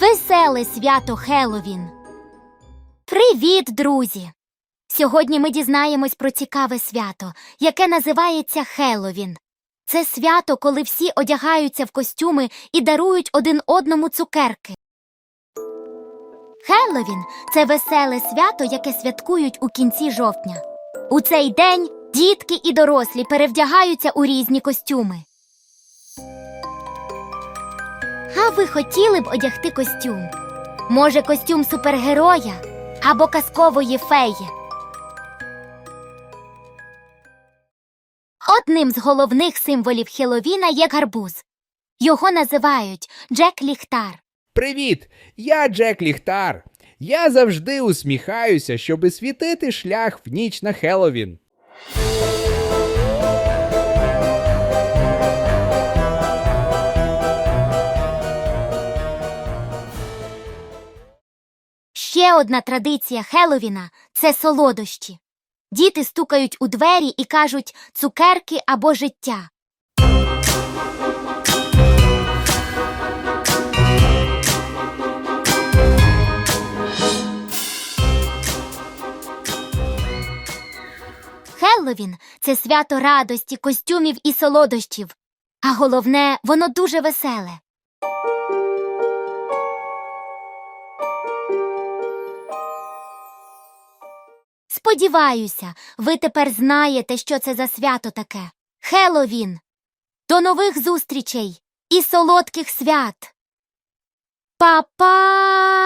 Веселе свято Хеллоуін! Привіт, друзі! Сьогодні ми дізнаємось про цікаве свято, яке називається Хеллоуін. Це свято, коли всі одягаються в костюми і дарують один одному цукерки. Хеллоуін – це веселе свято, яке святкують у кінці жовтня. У цей день дітки і дорослі перевдягаються у різні костюми. А ви хотіли б одягти костюм? Може, костюм супергероя або казкової феї? Одним з головних символів Хеловіна є гарбуз. Його називають Джек Ліхтар. Привіт! Я Джек Ліхтар. Я завжди усміхаюся, щоби світити шлях в ніч на Хеллоуін. Ще одна традиція Хеловіна це солодощі. Діти стукають у двері і кажуть цукерки або життя. Хеллоуін – це свято радості, костюмів і солодощів. А головне, воно дуже веселе. Сподіваюся, ви тепер знаєте, що це за свято таке. Хеловін. До нових зустрічей і солодких свят. Па-па!